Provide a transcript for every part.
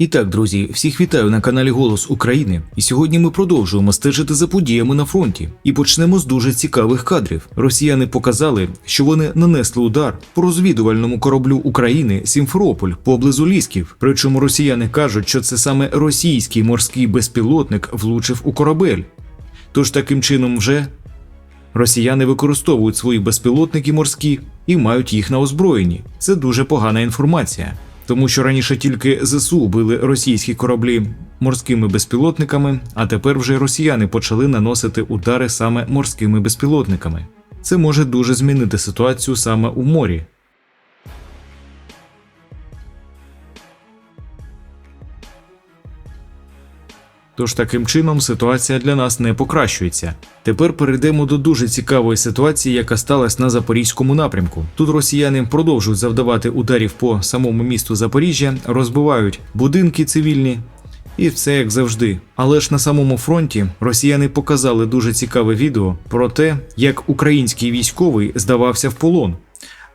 І так, друзі, всіх вітаю на каналі Голос України. І сьогодні ми продовжуємо стежити за подіями на фронті. І почнемо з дуже цікавих кадрів. Росіяни показали, що вони нанесли удар по розвідувальному кораблю України Сімферополь поблизу Лісків. Причому росіяни кажуть, що це саме російський морський безпілотник влучив у корабель. Тож таким чином вже Росіяни використовують свої безпілотники морські і мають їх на озброєнні. Це дуже погана інформація, тому що раніше тільки ЗСУ били російські кораблі морськими безпілотниками, а тепер вже росіяни почали наносити удари саме морськими безпілотниками. Це може дуже змінити ситуацію саме у морі. Тож таким чином ситуація для нас не покращується. Тепер перейдемо до дуже цікавої ситуації, яка сталася на запорізькому напрямку. Тут росіяни продовжують завдавати ударів по самому місту Запоріжжя, розбивають будинки цивільні. І все як завжди. Але ж на самому фронті росіяни показали дуже цікаве відео про те, як український військовий здавався в полон.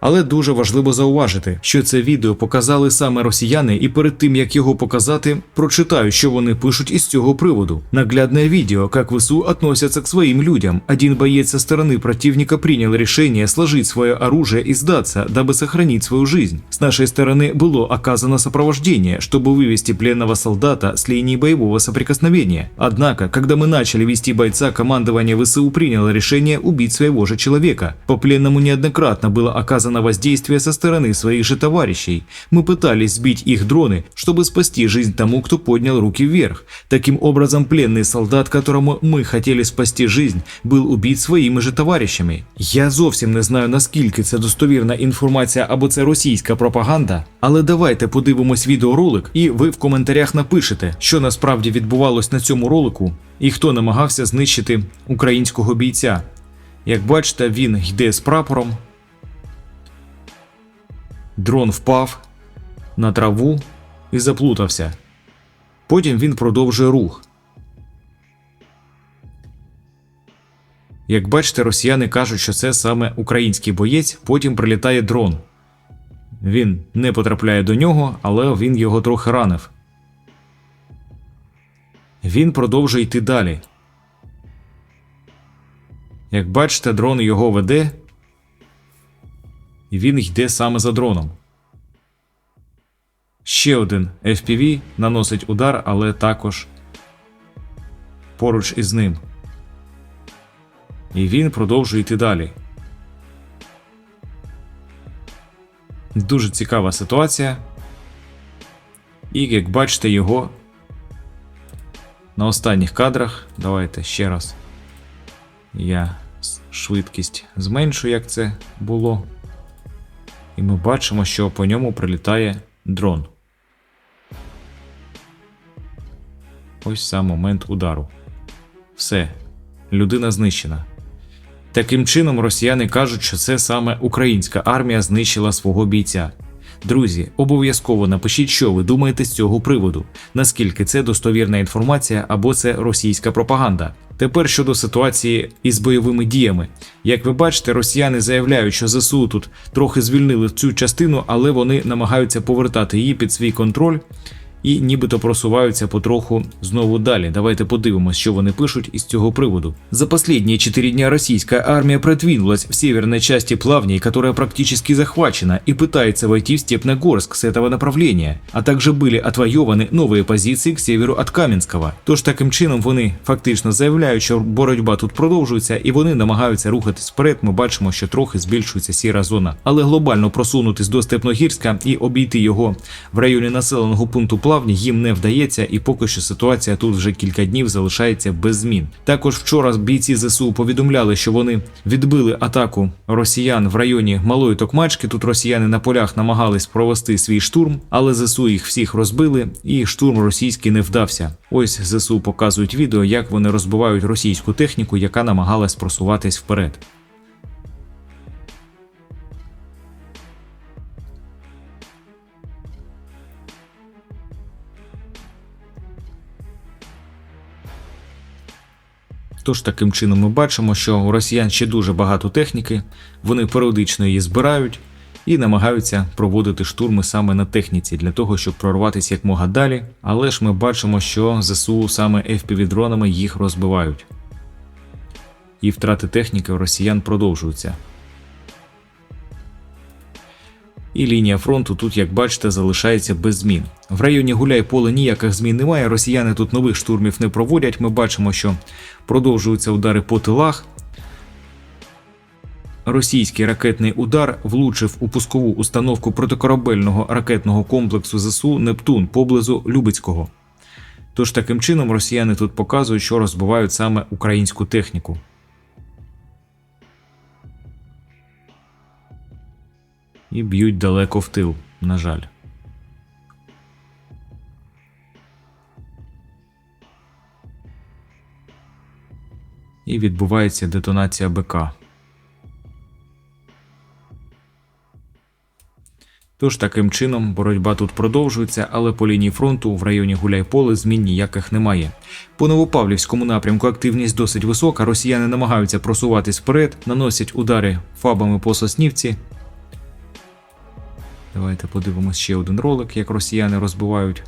Але дуже важливо зауважити, що це відео показали саме росіяни, і перед тим як його показати, прочитаю, що вони пишуть із цього приводу. Наглядное видео, как ВСУ относятся к своим людям. Один боец со стороны противника принял решение сложить свое оружие и сдаться, дабы сохранить свою жизнь. С нашей стороны было оказано сопровождение, чтобы вывести пленного солдата с линии боевого соприкосновения. Однако, когда мы начали вести бойца, командование ВСУ приняло решение убить своего же человека. По пленному неоднократно было оказано воздействие со стороны своих же товарищей. Мы пытались сбить их дроны, чтобы спасти жизнь тому, кто поднял руки вверх. Таким образом, пленный солдат, которому мы хотели спасти жизнь, был убит своїми же товаришами. Я зовсім не знаю, наскільки це достовірна інформація або це російська пропаганда, але давайте подивимось відеоролик, і ви в коментарях напишете, що насправді відбувалось на цьому ролику і хто намагався знищити українського бійця. Як бачите, він йде з прапором. Дрон впав на траву і заплутався. Потім він продовжує рух. Як бачите, росіяни кажуть, що це саме український боєць, потім прилітає дрон. Він не потрапляє до нього, але він його трохи ранив. Він продовжує йти далі. Як бачите, дрон його веде, і він йде саме за дроном. Ще один FPV наносить удар, але також поруч із ним. І він продовжує йти далі. Дуже цікава ситуація. І як бачите, його на останніх кадрах. Давайте ще раз. Я швидкість зменшу, як це було. І ми бачимо, що по ньому прилітає дрон. Ось сам момент удару. Все, людина знищена. Таким чином, росіяни кажуть, що це саме українська армія знищила свого бійця. Друзі, обов'язково напишіть, що ви думаєте з цього приводу, наскільки це достовірна інформація або це російська пропаганда. Тепер щодо ситуації із бойовими діями. Як ви бачите, росіяни заявляють, що ЗСУ тут трохи звільнили цю частину, але вони намагаються повертати її під свій контроль і нібито просуваються потроху знову далі. Давайте подивимось, що вони пишуть із цього приводу. За последние четыре дня российская армия продвинулась в северной части Плавней, которая практически захвачена, и пытается войти в Степногорск с этого направления, а также были отвоеваны новые позиции к северу от Кам'янського. Тож таким чином вони фактично заявляють, що боротьба тут продовжується, і вони намагаються рухатись вперед. Ми бачимо, що трохи збільшується сіра зона, але глобально просунутись до Степногірська і обійти його в районі населеного пункту Плавні їм не вдається, і поки що ситуація тут вже кілька днів залишається без змін. Також вчора бійці ЗСУ повідомляли, що вони відбили атаку росіян в районі Малої Токмачки. Тут росіяни на полях намагались провести свій штурм, але ЗСУ їх всіх розбили, і штурм російський не вдався. Ось ЗСУ показують відео, як вони розбивають російську техніку, яка намагалась просуватись вперед. Тож таким чином ми бачимо, що у росіян ще дуже багато техніки, вони періодично її збирають і намагаються проводити штурми саме на техніці для того, щоб прорватися якмога далі. Але ж ми бачимо, що ЗСУ саме FPV-дронами їх розбивають. І втрати техніки у росіян продовжуються. І лінія фронту тут, як бачите, залишається без змін. В районі Гуляй-Поле ніяких змін немає. Росіяни тут нових штурмів не проводять. Ми бачимо, що продовжуються удари по тилах. Російський ракетний удар влучив у пускову установку протикорабельного ракетного комплексу ЗСУ Нептун поблизу Любецького. Тож таким чином росіяни тут показують, що розбивають саме українську техніку. І б'ють далеко в тил, на жаль. І відбувається детонація БК. Тож таким чином боротьба тут продовжується, але по лінії фронту в районі Гуляйполе змін ніяких немає. По Новопавлівському напрямку активність досить висока. Росіяни намагаються просуватись вперед, наносять удари фабами по Соснівці. Давайте подивимось ще один ролик, як росіяни розбивають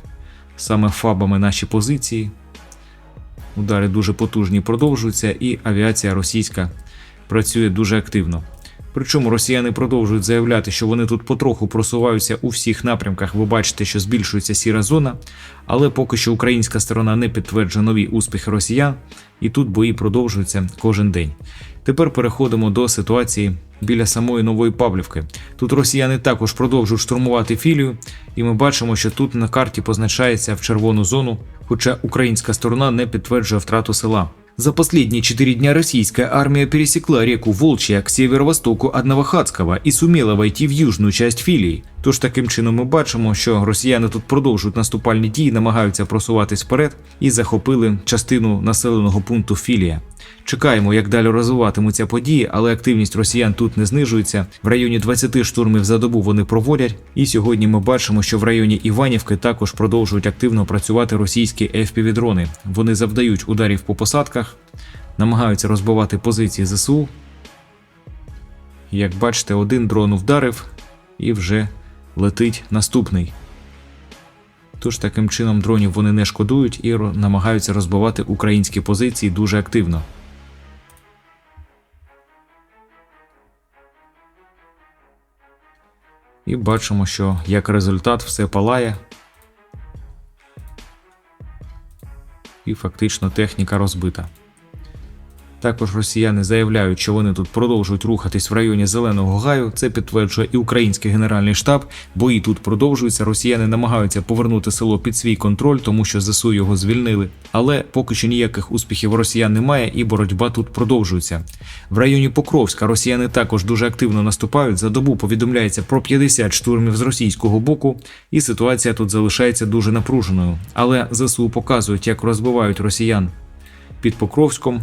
саме фабами наші позиції. Удари дуже потужні продовжуються, і авіація російська працює дуже активно. Причому росіяни продовжують заявляти, що вони тут потроху просуваються у всіх напрямках. Ви бачите, що збільшується сіра зона, але поки що українська сторона не підтверджує нові успіхи росіян, і тут бої продовжуються кожен день. Тепер переходимо до ситуації біля самої нової Павлівки. Тут росіяни також продовжують штурмувати філію, і ми бачимо, що тут на карті позначається в червону зону, хоча українська сторона не підтверджує втрату села. За последние четыре дня российская армия пересекла реку Волчья к северо-востоку от Новохадского і суміла войти в южну часть філії. Тож таким чином ми бачимо, що росіяни тут продовжують наступальні дії, намагаються просуватись вперед і захопили частину населеного пункту Філія. Чекаємо, як далі розвиватимуться події, але активність росіян тут не знижується. В районі 20 штурмів за добу вони проводять. І сьогодні ми бачимо, що в районі Іванівки також продовжують активно працювати російські FPV-дрони. Вони завдають ударів по посадках, намагаються розбивати позиції ЗСУ. Як бачите, один дрон вдарив і вже летить наступний. Тож таким чином дронів вони не шкодують і намагаються розбивати українські позиції дуже активно. І бачимо, що як результат все палає. І фактично техніка розбита. Також росіяни заявляють, що вони тут продовжують рухатись в районі Зеленого Гаю. Це підтверджує і український генеральний штаб. Бої тут продовжуються. Росіяни намагаються повернути село під свій контроль, тому що ЗСУ його звільнили. Але поки що ніяких успіхів росіян немає, і боротьба тут продовжується. В районі Покровська росіяни також дуже активно наступають. За добу повідомляється про 50 штурмів з російського боку, і ситуація тут залишається дуже напруженою. Але ЗСУ показують, як розбивають росіян під Покровськом.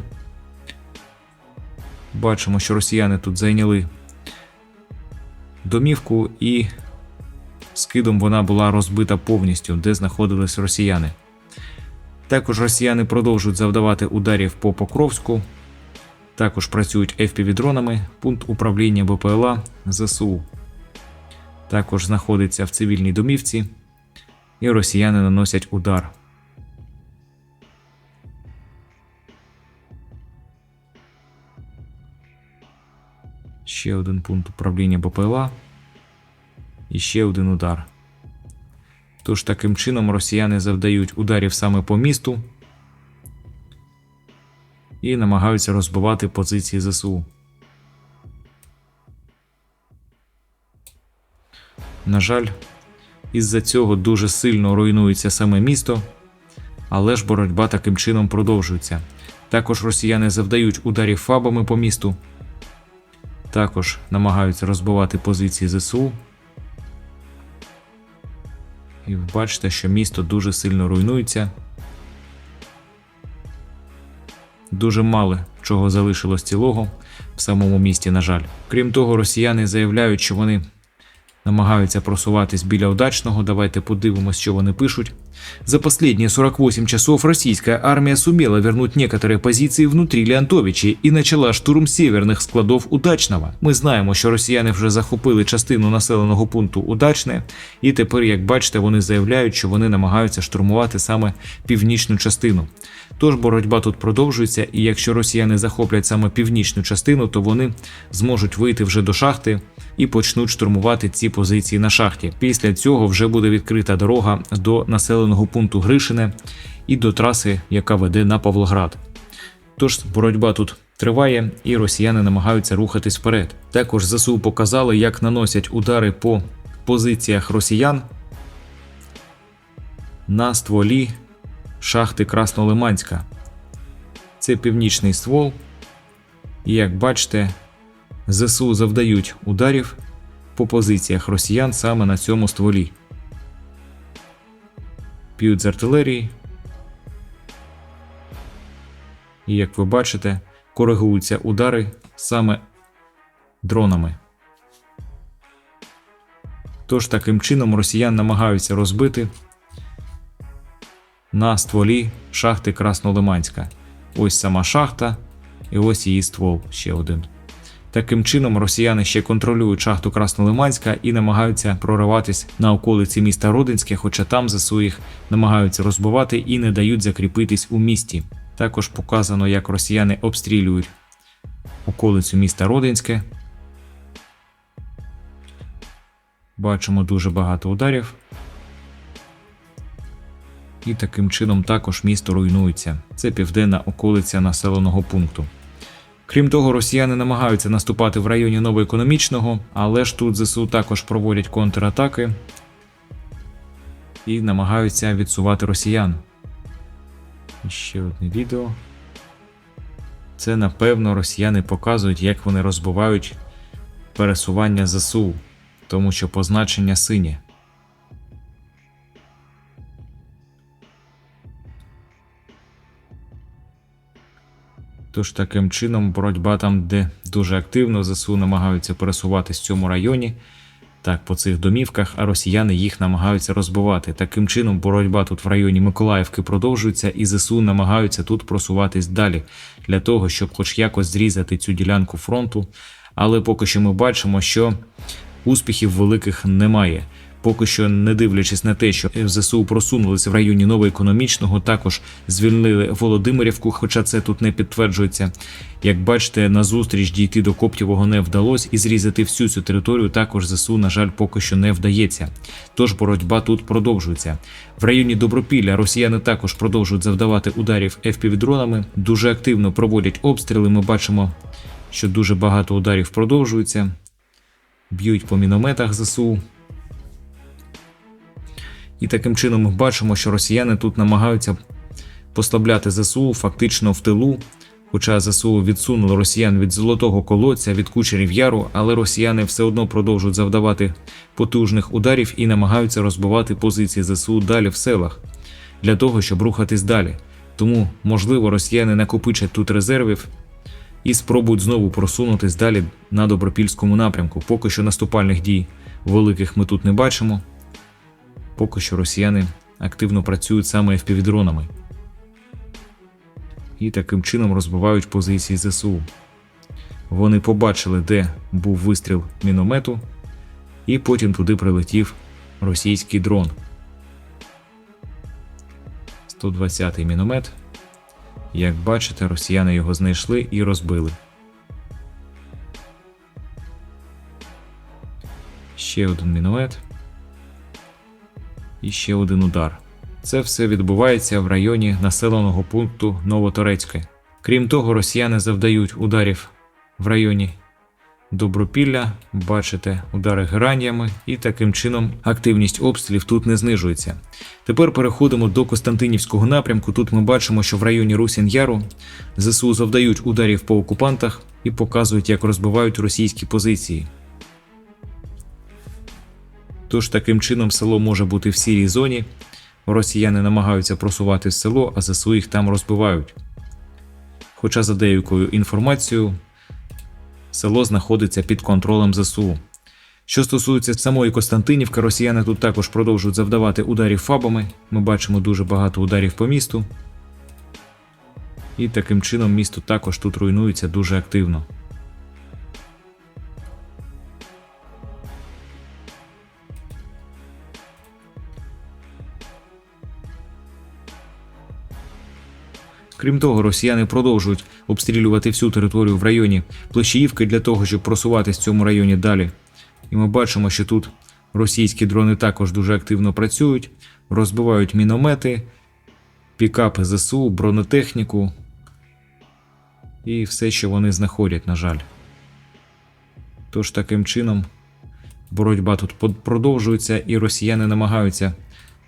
Бачимо, що росіяни тут зайняли домівку, і скидом вона була розбита повністю, де знаходились росіяни. Також росіяни продовжують завдавати ударів по Покровську. Також працюють FPV-дронами, пункт управління БПЛА ЗСУ. Також знаходиться в цивільній домівці, і росіяни наносять удар. Ще один пункт управління БПЛА і ще один удар. Тож таким чином росіяни завдають ударів саме по місту і намагаються розбивати позиції ЗСУ. На жаль, із-за цього дуже сильно руйнується саме місто, але ж боротьба таким чином продовжується. Також росіяни завдають ударів фабами по місту також намагаються розбивати позиції ЗСУ. І ви бачите, що місто дуже сильно руйнується. Дуже мало чого залишилось цілого в самому місті, на жаль. Крім того, росіяни заявляють, що вони намагаються просуватись біля удачного. Давайте подивимось, що вони пишуть. За последние 48 часов российская армия сумела вернуть некоторые позиции внутри Леонтовичи і начала штурм северних складов Удачного. Ми знаємо, що росіяни вже захопили частину населеного пункту Удачне, і тепер, як бачите, вони заявляють, що вони намагаються штурмувати саме північну частину. Тож боротьба тут продовжується, і якщо росіяни захоплять саме північну частину, то вони зможуть вийти вже до шахти і почнуть штурмувати ці позиції на шахті. Після цього вже буде відкрита дорога до населеного пункту Гришине і до траси, яка веде на Павлоград. Тож боротьба тут триває, і росіяни намагаються рухатись вперед. Також ЗСУ показали, як наносять удари по позиціях росіян на стволі шахти Краснолиманська. Це північний ствол. І як бачите, ЗСУ завдають ударів по позиціях росіян саме на цьому стволі. П'ють з артилерії. І як ви бачите, коригуються удари саме дронами. Тож таким чином росіян намагаються розбити на стволі шахти Краснолиманська. Ось сама шахта, і ось її ствол ще один. Таким чином, росіяни ще контролюють шахту Краснолиманська і намагаються прориватись на околиці міста Родинське, хоча там ЗСУ їх намагаються розбивати і не дають закріпитись у місті. Також показано, як росіяни обстрілюють околицю міста Родинське. Бачимо дуже багато ударів. І таким чином також місто руйнується. Це південна околиця населеного пункту. Крім того, росіяни намагаються наступати в районі новоекономічного, але ж тут ЗСУ також проводять контратаки і намагаються відсувати росіян. Ще одне відео. Це напевно росіяни показують, як вони розбивають пересування ЗСУ, тому що позначення синє. Тож таким чином боротьба там, де дуже активно ЗСУ намагаються пересуватись в цьому районі, так по цих домівках, а росіяни їх намагаються розбивати. Таким чином, боротьба тут в районі Миколаївки продовжується, і ЗСУ намагаються тут просуватись далі для того, щоб хоч якось зрізати цю ділянку фронту. Але поки що ми бачимо, що успіхів великих немає. Поки що, не дивлячись на те, що ЗСУ просунулися в районі новоекономічного, також звільнили Володимирівку, хоча це тут не підтверджується. Як бачите, на зустріч дійти до Коптєвого не вдалося, і зрізати всю цю територію також ЗСУ, на жаль, поки що не вдається. Тож боротьба тут продовжується. В районі Добропілля росіяни також продовжують завдавати ударів FPV-дронами, дуже активно проводять обстріли. Ми бачимо, що дуже багато ударів продовжується. Б'ють по мінометах ЗСУ. І таким чином ми бачимо, що росіяни тут намагаються послабляти ЗСУ фактично в тилу. Хоча ЗСУ відсунули росіян від золотого колодця, від кучерів яру, але росіяни все одно продовжують завдавати потужних ударів і намагаються розбивати позиції ЗСУ далі в селах для того, щоб рухатись далі. Тому, можливо, росіяни накопичать тут резервів і спробують знову просунутись далі на добропільському напрямку. Поки що наступальних дій великих ми тут не бачимо. Поки що росіяни активно працюють саме FPV-дронами і таким чином розбивають позиції ЗСУ. Вони побачили, де був вистріл міномету, і потім туди прилетів російський дрон. 120-й міномет. Як бачите, росіяни його знайшли і розбили. Ще один міномет і ще один удар. Це все відбувається в районі населеного пункту Новоторецьке. Крім того, росіяни завдають ударів в районі Добропілля, бачите, удари гераннями, і таким чином активність обстрілів тут не знижується. Тепер переходимо до Костянтинівського напрямку. Тут ми бачимо, що в районі Русін-Яру ЗСУ завдають ударів по окупантах і показують, як розбивають російські позиції. Тож таким чином село може бути в сірій зоні. Росіяни намагаються просувати село, а ЗСУ їх там розбивають. Хоча, за деякою інформацією, село знаходиться під контролем ЗСУ. Що стосується самої Костянтинівки, росіяни тут також продовжують завдавати ударів фабами. Ми бачимо дуже багато ударів по місту. І таким чином місто також тут руйнується дуже активно. Крім того, росіяни продовжують обстрілювати всю територію в районі Плещіївки для того, щоб просуватись в цьому районі далі. І ми бачимо, що тут російські дрони також дуже активно працюють, розбивають міномети, пікапи ЗСУ, бронетехніку і все, що вони знаходять, на жаль. Тож таким чином боротьба тут продовжується, і росіяни намагаються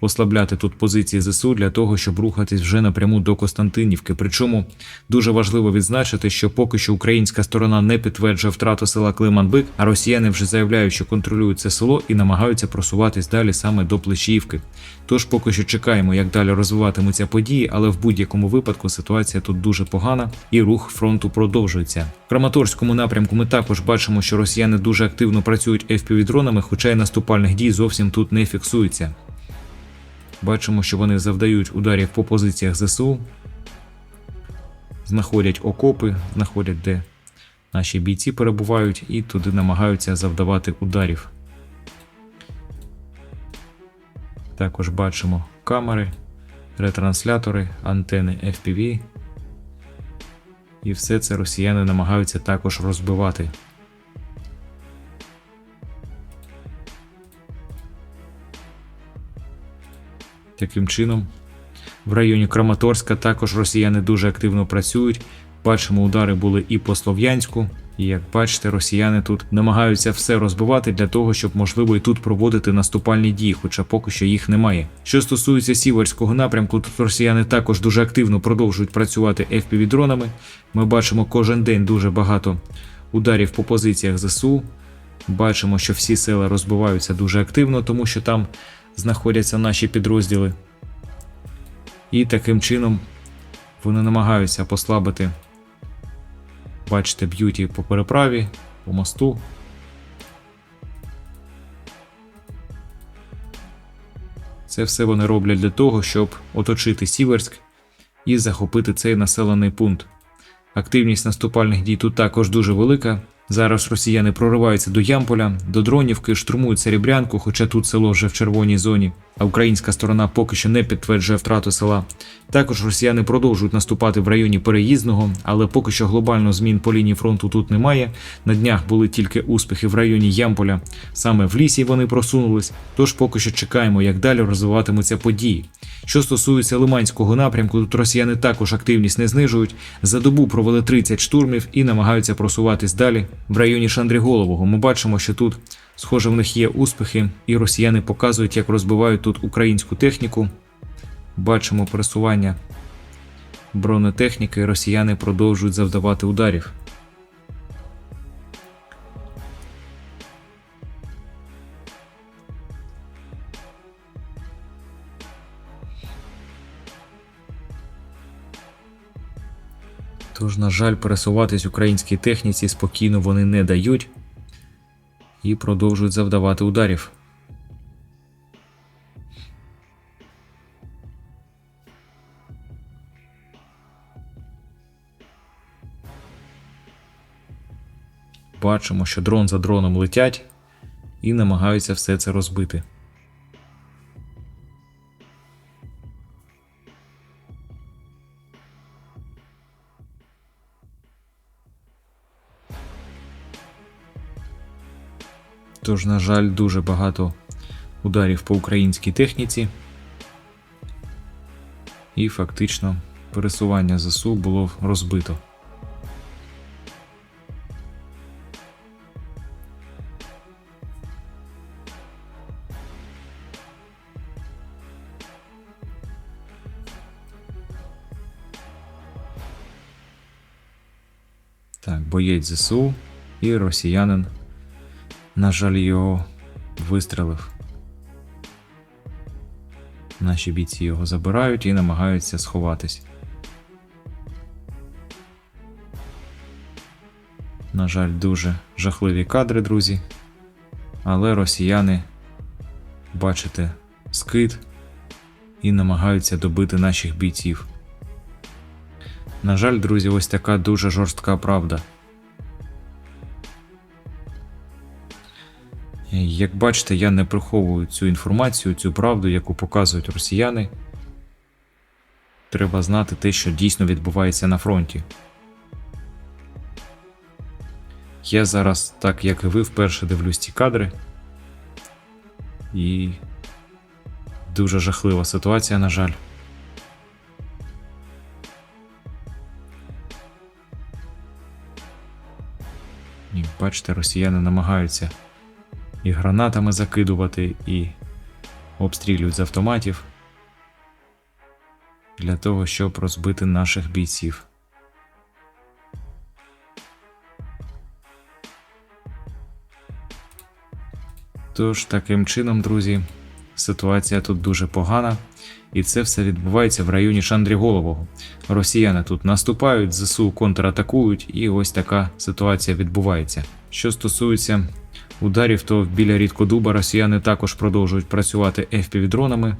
ослабляти тут позиції ЗСУ для того, щоб рухатись вже напряму до Костянтинівки. Причому дуже важливо відзначити, що поки що українська сторона не підтверджує втрату села Климанбик, а росіяни вже заявляють, що контролюють це село і намагаються просуватись далі саме до Плечіївки. Тож поки що чекаємо, як далі розвиватимуться події, але в будь-якому випадку ситуація тут дуже погана і рух фронту продовжується. В Краматорському напрямку ми також бачимо, що росіяни дуже активно працюють FPV-дронами, хоча й наступальних дій зовсім тут не фіксується. Бачимо, що вони завдають ударів по позиціях ЗСУ, знаходять окопи, знаходять, де наші бійці перебувають, і туди намагаються завдавати ударів. Також бачимо камери, ретранслятори, антени FPV. І все це росіяни намагаються також розбивати. Таким чином, в районі Краматорська також росіяни дуже активно працюють. Бачимо, удари були і по Слов'янську. І як бачите, росіяни тут намагаються все розбивати для того, щоб можливо і тут проводити наступальні дії, хоча поки що їх немає. Що стосується сіверського напрямку, тут росіяни також дуже активно продовжують працювати FPV-дронами. Ми бачимо кожен день дуже багато ударів по позиціях ЗСУ. Бачимо, що всі села розбиваються дуже активно, тому що там знаходяться наші підрозділи. І таким чином вони намагаються послабити. Бачите, б'ють по переправі, по мосту. Це все вони роблять для того, щоб оточити Сіверськ і захопити цей населений пункт. Активність наступальних дій тут також дуже велика. Зараз росіяни прориваються до Ямполя, до Дронівки, штурмують Серебрянку, хоча тут село вже в червоній зоні, а українська сторона поки що не підтверджує втрату села. Також росіяни продовжують наступати в районі переїзного, але поки що глобально змін по лінії фронту тут немає. На днях були тільки успіхи в районі Ямполя. Саме в лісі вони просунулись, тож поки що чекаємо, як далі розвиватимуться події. Що стосується Лиманського напрямку, тут росіяни також активність не знижують. За добу провели 30 штурмів і намагаються просуватись далі. В районі Шандріголового ми бачимо, що тут, схоже, в них є успіхи, і росіяни показують, як розбивають тут українську техніку. Бачимо пересування бронетехніки, росіяни продовжують завдавати ударів. Тож, на жаль, пересуватись українській техніці спокійно вони не дають і продовжують завдавати ударів. Бачимо, що дрон за дроном летять і намагаються все це розбити. Тож, на жаль, дуже багато ударів по українській техніці. І фактично пересування ЗСУ було розбито. Так, боєць ЗСУ і росіянин на жаль, його вистрелив. Наші бійці його забирають і намагаються сховатись. На жаль, дуже жахливі кадри, друзі. Але росіяни, бачите, скид і намагаються добити наших бійців. На жаль, друзі, ось така дуже жорстка правда. Як бачите, я не приховую цю інформацію, цю правду, яку показують росіяни. Треба знати те, що дійсно відбувається на фронті. Я зараз, так як і ви, вперше дивлюсь ці кадри. І дуже жахлива ситуація, на жаль. Бачите, росіяни намагаються і гранатами закидувати, і обстрілюють з автоматів для того, щоб розбити наших бійців. Тож, таким чином, друзі, ситуація тут дуже погана, і це все відбувається в районі Шандріголового. Росіяни тут наступають, ЗСУ контратакують, і ось така ситуація відбувається. Що стосується ударів, то біля Рідкодуба росіяни також продовжують працювати FPV-дронами.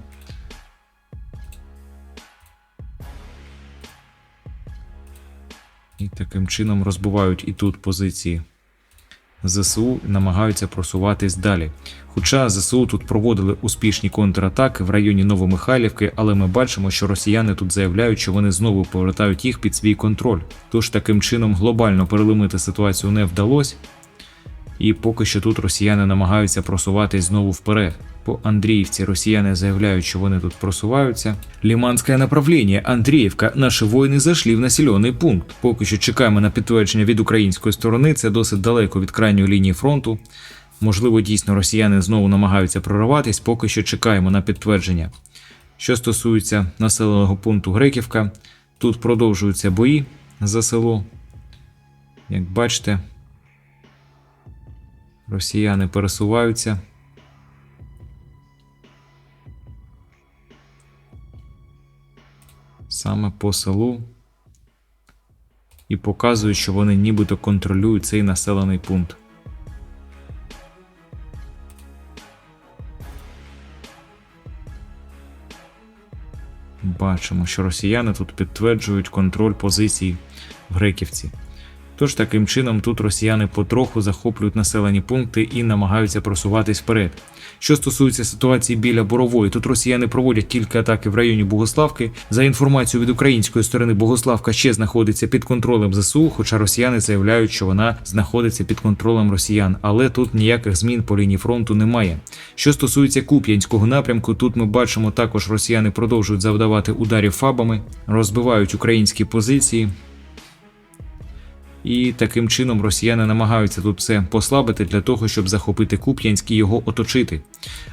І таким чином розбивають і тут позиції. ЗСУ намагаються просуватись далі. Хоча ЗСУ тут проводили успішні контратаки в районі Новомихайлівки, але ми бачимо, що росіяни тут заявляють, що вони знову повертають їх під свій контроль. Тож таким чином глобально переломити ситуацію не вдалося. І поки що тут росіяни намагаються просуватись знову вперед. По Андріївці росіяни заявляють, що вони тут просуваються. Ліманське направлення Андріївка. Наші воїни зайшли в населений пункт. Поки що чекаємо на підтвердження від української сторони. Це досить далеко від крайньої лінії фронту. Можливо, дійсно росіяни знову намагаються прориватись, поки що чекаємо на підтвердження. Що стосується населеного пункту Греківка, тут продовжуються бої за село. Як бачите, росіяни пересуваються. Саме по селу і показують, що вони нібито контролюють цей населений пункт. Бачимо, що росіяни тут підтверджують контроль позицій в Греківці. Тож таким чином тут росіяни потроху захоплюють населені пункти і намагаються просуватись вперед. Що стосується ситуації біля Борової, тут росіяни проводять кілька атаки в районі Богославки. За інформацією від української сторони, Богославка ще знаходиться під контролем ЗСУ, хоча росіяни заявляють, що вона знаходиться під контролем росіян, але тут ніяких змін по лінії фронту немає. Що стосується Куп'янського напрямку, тут ми бачимо також росіяни продовжують завдавати ударів фабами, розбивають українські позиції. І таким чином росіяни намагаються тут все послабити для того, щоб захопити Куп'янськ і його оточити.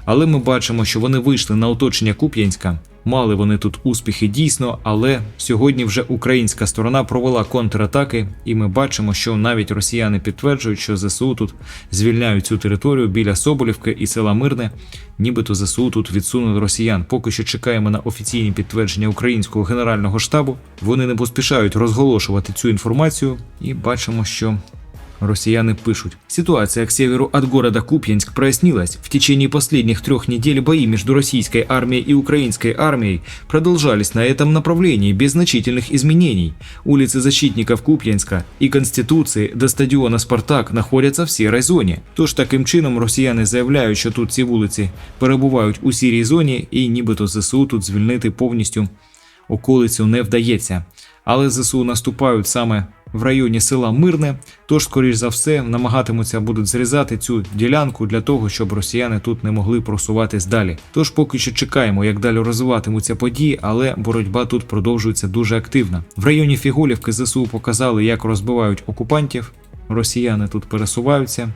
Але ми бачимо, що вони вийшли на оточення Куп'янська. Мали вони тут успіхи дійсно, але сьогодні вже українська сторона провела контратаки, і ми бачимо, що навіть росіяни підтверджують, що ЗСУ тут звільняють цю територію біля Соболівки і села Мирне, нібито ЗСУ тут відсунули росіян. Поки що чекаємо на офіційні підтвердження українського генерального штабу. Вони не поспішають розголошувати цю інформацію, і бачимо, що Россияне пишут. Ситуация к северу от города Купьянск прояснилась. В течение последних трех недель бои между российской армией и украинской армией продолжались на этом направлении без значительных изменений. Улицы защитников Куп'янська і Конституції до стадіона Спартак знаходяться в сірій зоні. Тож таким чином росіяни заявляють, що тут ці вулиці перебувають у сірій зоні, і нібито ЗСУ тут звільнити повністю околицю не вдається. Але ЗСУ наступають саме в районі села Мирне, тож, скоріш за все, намагатимуться будуть зрізати цю ділянку для того, щоб росіяни тут не могли просуватись далі. Тож поки що чекаємо, як далі розвиватимуться події, але боротьба тут продовжується дуже активно. В районі Фіголівки ЗСУ показали, як розбивають окупантів. Росіяни тут пересуваються.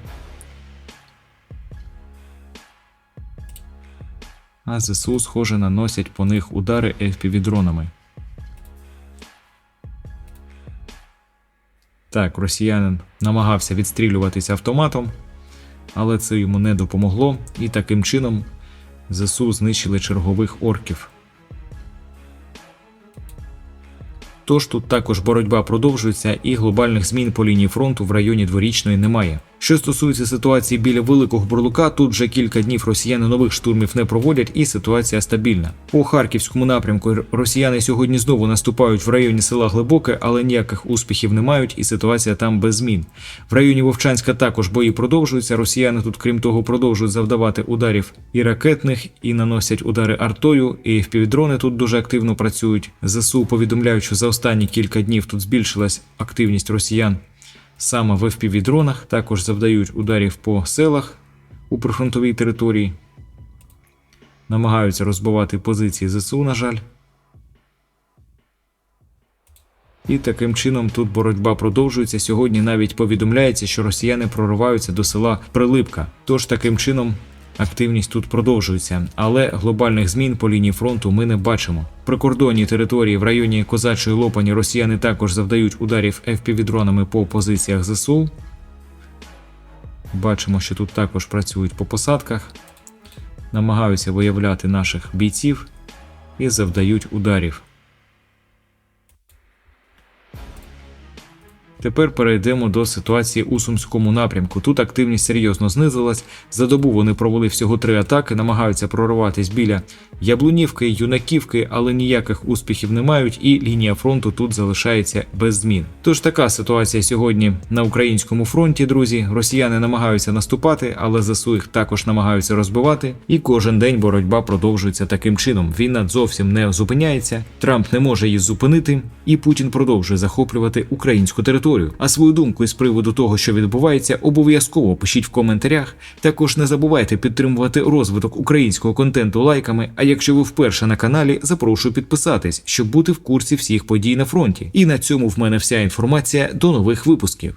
А ЗСУ, схоже, наносять по них удари FPV-дронами. Так, росіянин намагався відстрілюватися автоматом, але це йому не допомогло, і таким чином ЗСУ знищили чергових орків. Тож тут також боротьба продовжується і глобальних змін по лінії фронту в районі дворічної немає. Що стосується ситуації біля великого бурлука, тут вже кілька днів росіяни нових штурмів не проводять, і ситуація стабільна. По харківському напрямку росіяни сьогодні знову наступають в районі села Глибоке, але ніяких успіхів не мають, і ситуація там без змін. В районі Вовчанська також бої продовжуються. Росіяни тут, крім того, продовжують завдавати ударів і ракетних, і наносять удари артою, і впівдрони тут дуже активно працюють. ЗСУ повідомляють, що за останні кілька днів тут збільшилась активність росіян саме в FPV-дронах, також завдають ударів по селах у прифронтовій території, намагаються розбивати позиції ЗСУ, на жаль. І таким чином тут боротьба продовжується. Сьогодні навіть повідомляється, що росіяни прориваються до села Прилипка. Тож таким чином активність тут продовжується, але глобальних змін по лінії фронту ми не бачимо. Прикордонні території в районі Козачої Лопані росіяни також завдають ударів FPV-дронами по позиціях ЗСУ. Бачимо, що тут також працюють по посадках, намагаються виявляти наших бійців і завдають ударів. Тепер перейдемо до ситуації у сумському напрямку. Тут активність серйозно знизилась. За добу вони провели всього три атаки, намагаються прорватися біля Яблунівки, Юнаківки, але ніяких успіхів не мають, і лінія фронту тут залишається без змін. Тож така ситуація сьогодні на українському фронті, друзі. Росіяни намагаються наступати, але ЗСУ їх також намагаються розбивати. І кожен день боротьба продовжується таким чином. Війна зовсім не зупиняється. Трамп не може її зупинити, і Путін продовжує захоплювати українську територію. А свою думку із приводу того, що відбувається, обов'язково пишіть в коментарях. Також не забувайте підтримувати розвиток українського контенту лайками. А якщо ви вперше на каналі, запрошую підписатись, щоб бути в курсі всіх подій на фронті. І на цьому в мене вся інформація. До нових випусків.